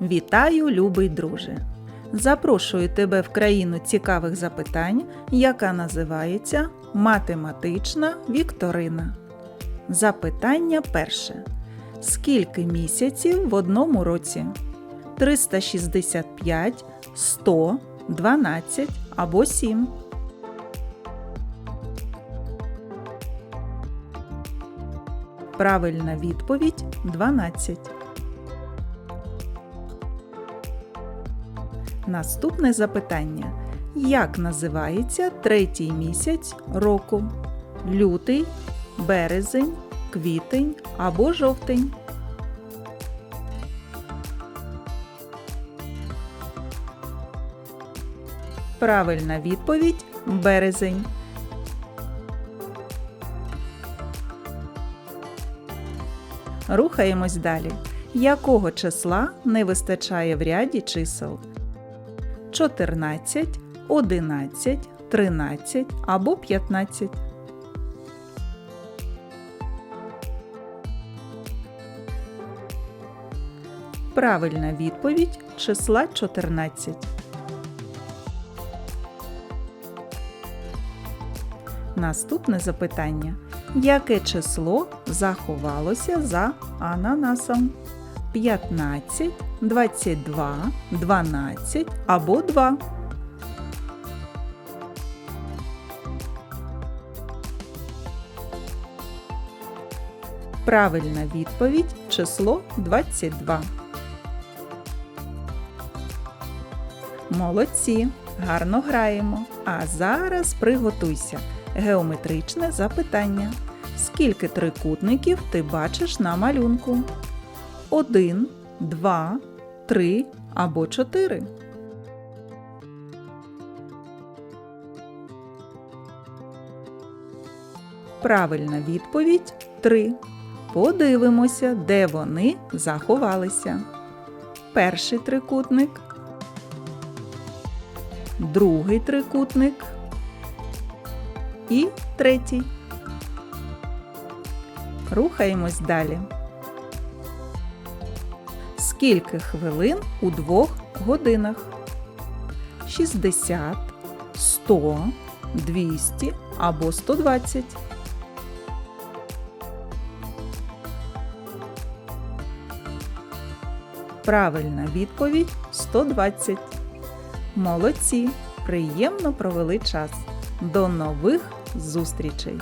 Вітаю, любий друже! Запрошую тебе в країну цікавих запитань, яка називається Математична Вікторина. Запитання перше. Скільки місяців в одному році? 365, 100, 12 або 7. Правильна відповідь 12. Наступне запитання. Як називається третій місяць року? Лютий, березень, квітень або жовтень? Правильна відповідь березень. Рухаємось далі. Якого числа не вистачає в ряді чисел? 14, 11, 13 або 15. Правильна відповідь числа 14. Наступне запитання. Яке число заховалося за ананасом? 15, 22, 12 або 2. Правильна відповідь число 22. Молодці! Гарно граємо. А зараз приготуйся. Геометричне запитання. Скільки трикутників ти бачиш на малюнку? Один, два, три або чотири. Правильна відповідь 3. Подивимося, де вони заховалися. Перший трикутник, другий трикутник і третій. Рухаємось далі. Скільки хвилин у двох годинах? 60, 100, 200 або 120. Правильна відповідь 120. Молодці! Приємно провели час. До нових зустрічей!